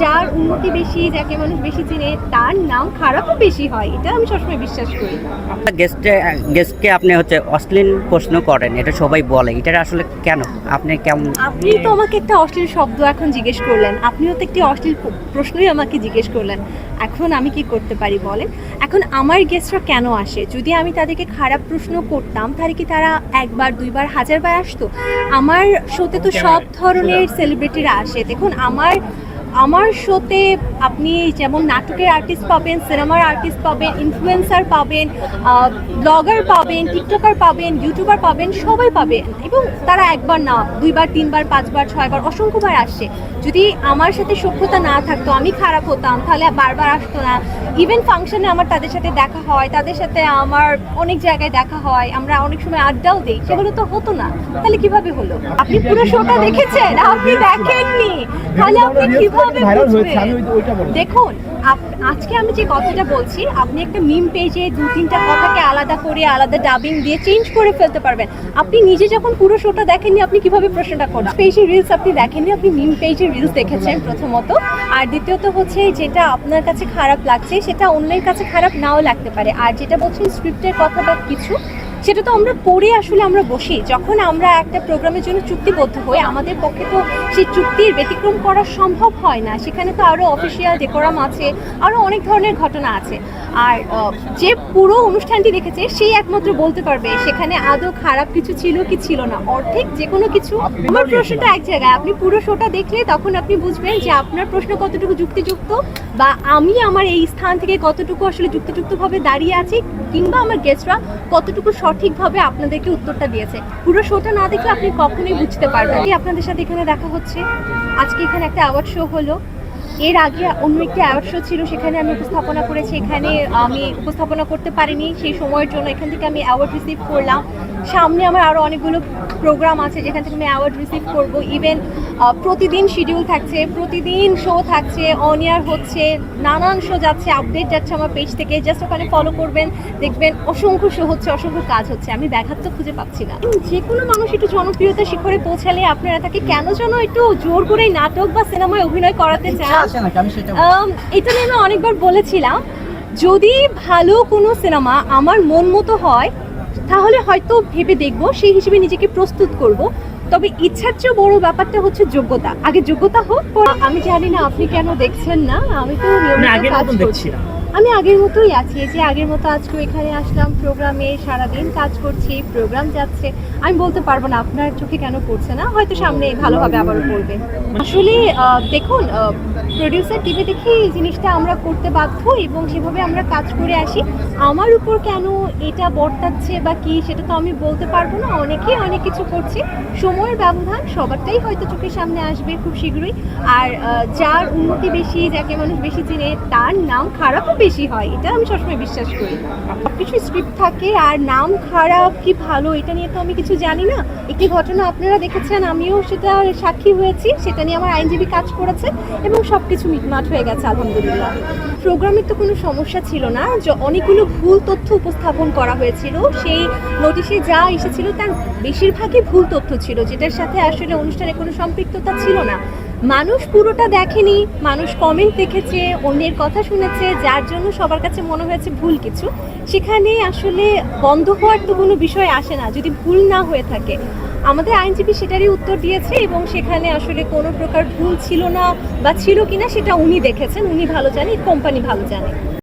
যার উন্নতি বেশি যাকে মানুষ বেশি চিনে তার নাম খারাপও বেশি হয়। এটা আমি সবসময় বিশ্বাস করি। আপনার গেস্টে গেস্টকে আপনি হচ্ছে অশ্লীল প্রশ্ন করেন এটা সবাই বলে। এটা আসলে কেন? আপনি কেমন? আপনি তো আমাকে একটা অশ্লীল শব্দ এখন জিজ্ঞেস করলেন। আপনিও তো একটি অশ্লীল প্রশ্নই আমাকে জিজ্ঞেস করলেন। এখন আমি কি করতে পারি বলেন? এখন আমার গেস্টরা কেন আসে? যদি আমি তাদেরকে খারাপ প্রশ্ন করতাম তাহলে কি তারা একবার দুইবার হাজারবার আসতো? আমার শোতে তো সব ধরনের সেলিব্রিটিরা আসে। দেখুন আমার আমার শোতে আপনি যেমন নাটকের আর্টিস্ট পাবেন সিনেমার আর্টিস্ট পাবেন ইনফ্লুয়েন্সার পাবেন ব্লগার পাবেন টিকটকার পাবেন ইউটিউবার পাবেন সবাই পাবেন। এবং তারা একবার না দুইবার তিনবার পাঁচবার ছয়বার অসংখ্যবার আসছে যদি আমার সাথে সভ্যতা না থাকতো আমি খারাপ হতাম তাহলে বারবার আসতো না। ইভেন ফাংশনে আমার তাদের সাথে দেখা হয় তাদের সাথে আমার অনেক জায়গায় দেখা হয় আমরা অনেক সময় আড্ডাও দিই সেগুলো তো হতো না। তাহলে কীভাবে হলো? আপনি পুরো শোটা দেখেছেন? আপনি দেখেননি। তাহলে আপনি কীভাবে ভাইরাল হয়েছে? আমি ওইটা বলছি দেখুন আজকে আমি যে কথাটা বলছি আপনি একটা মিম পেজে দু তিনটা কথাকে আলাদা করে আলাদা ডাবিং দিয়ে চেঞ্জ করে ফেলতে পারবেন। আপনি নিজে যখন পুরো শোটা দেখেননি আপনি কীভাবে প্রশ্নটা করবেন? পেজে রিলস আপনি দেখেননি আপনি মিম পেজে রিলস দেখেছেন প্রথমত। আর দ্বিতীয়ত হচ্ছে যেটা আপনার কাছে খারাপ লাগছে সেটা অন্যের কাছে খারাপ নাও লাগতে পারে। আর যেটা বলছেন স্ক্রিপ্টের কথা বা কিছু সেটা তো আমরা পড়ে আসলে আমরা বসি। যখন আমরা একটা প্রোগ্রামের জন্য চুক্তিবদ্ধ হই আমাদের পক্ষে তো সেই চুক্তির ব্যতিক্রম করা সম্ভব হয় না। সেখানে তো আরও অফিসিয়াল ডেকোরাম আছে আরও অনেক ধরনের ঘটনা আছে। আর যে পুরো অনুষ্ঠানটি দেখেছে সেই একমাত্র বলতে পারবে সেখানে আদৌ খারাপ কিছু ছিল কি ছিল না। অর্ধেক যে কোনো কিছু আমার প্রশ্নটা এক জায়গায় আপনি পুরো শোটা দেখলে তখন আপনি বুঝবেন যে আপনার প্রশ্ন কতটুকু যুক্তিযুক্ত বা আমি আমার এই স্থান থেকে কতটুকু আসলে যুক্তিযুক্তভাবে দাঁড়িয়ে আছি কিংবা আমার গেস্টরা কতটুকু সঠিকভাবে আপনাদেরকে উত্তরটা দিয়েছে। পুরো শোটা না দেখে আপনি কখনোই বুঝতে পারবেন আপনাদের সাথে এখানে দেখা হচ্ছে। আজকে এখানে একটা অ্যাওয়ার্ড শো হলো। এর আগে অন্য একটি অ্যাওয়ার্ড ছিল, সেখানে আমি উপস্থাপনা করেছি। এখানে আমি উপস্থাপনা করতে পারিনি, সেই সময়ের জন্য এখান থেকে আমি অ্যাওয়ার্ড রিসিভ করলাম। সামনে আমার আরও অনেকগুলো প্রোগ্রাম আছে, যেখান থেকে আমি অ্যাওয়ার্ড রিসিভ করব। ইভেন প্রতিদিন শিডিউল থাকছে, প্রতিদিন শো থাকছে অন ইয়ার হচ্ছে, নানান শো যাচ্ছে আপডেট যাচ্ছে আমার পেজ থেকে। জাস্ট ওখানে ফলো করবেন, দেখবেন অসংখ্য শো হচ্ছে, অসংখ্য কাজ হচ্ছে। আমি ব্যাঘাত তো খুঁজে পাচ্ছি না। যে কোনো মানুষ একটু জনপ্রিয়তা শিখরে পৌঁছালে আপনারা তাকে কেন যেন একটু জোর করে নাটক বা সিনেমায় অভিনয় করাতে চান? এটা নিয়ে আমি অনেকবার বলেছিলাম যদি ভালো কোনো সিনেমা আমার মন মতো হয় তাহলে হয়তো ভেবে দেখব সেই হিসেবে নিজেকে প্রস্তুত করব। তবে ইচ্ছার চেয়ে বড় ব্যাপারটা হচ্ছে যোগ্যতা। আগে যোগ্যতা হোক আমি জানি না আপনি কেন দেখছেন না আমি তো আমি আগের মতোই আছি যে আগের মতো আজকে এখানে আসলাম প্রোগ্রামে সারাদিন কাজ করছি প্রোগ্রাম যাচ্ছে। আমি বলতে পারব না আপনার চোখে কেন পড়ছে না? হয়তো সামনে ভালোভাবে আবারও পড়বে। আসলে আহ, দেখুন প্রডিউসার টিভি দেখে এই জিনিসটা আমরা করতে বাধ্য এবং সেভাবে আমরা কাজ করে আসি। আমার উপর কেন এটা বর্তাচ্ছে বা কি সেটা তো আমি বলতে পারব না। অনেকেই অনেক কিছু করছে। সময়ের ব্যবধান সবারটাই হয়তো চোখের সামনে আসবে খুব শীঘ্রই। আর যার উন্নতি বেশি, যাকে মানুষ বেশি চিনে, তার নাম খারাপও বেশি হয়। এটা আমি সবসময় বিশ্বাস করি। কিছু স্ক্রিপ্ট থাকে আর নাম খারাপ কি ভালো এটা নিয়ে তো আমি কিছু জানি না। একটি ঘটনা আপনারা দেখেছেন, আমিও সেটা সাক্ষী হয়েছি। সেটা নিয়ে আমার আইনজীবী কাজ করেছে এবং সব কিছু মিটমাট হয়ে গেছে, আলহামদুলিল্লাহ। প্রোগ্রামের তো কোনো সমস্যা ছিল না, যে অনেকগুলো ভুল তথ্য উপস্থাপন করা হয়েছিল। সেই নোটিশে যা এসেছিল তার বেশিরভাগই ভুল তথ্য ছিল, যেটার সাথে আসলে অনুষ্ঠানে কোনো সম্পৃক্ততা ছিল না। মানুষ পুরোটা দেখেনি, মানুষ কমেন্ট দেখেছে, অন্যের কথা শুনেছে, যার জন্য সবার কাছে মনে হয়েছে ভুল কিছু। সেখানে আসলে বন্ধ হওয়ার তো কোনো বিষয় আসে না, যদি ভুল না হয়ে থাকে। আমাদের আইনজীবী সেটারই উত্তর দিয়েছে এবং সেখানে আসলে কোনো প্রকার ভুল ছিল না বা ছিল কিনা সেটা উনি দেখেছেন, উনি ভালো জানে, কোম্পানি ভালো জানে।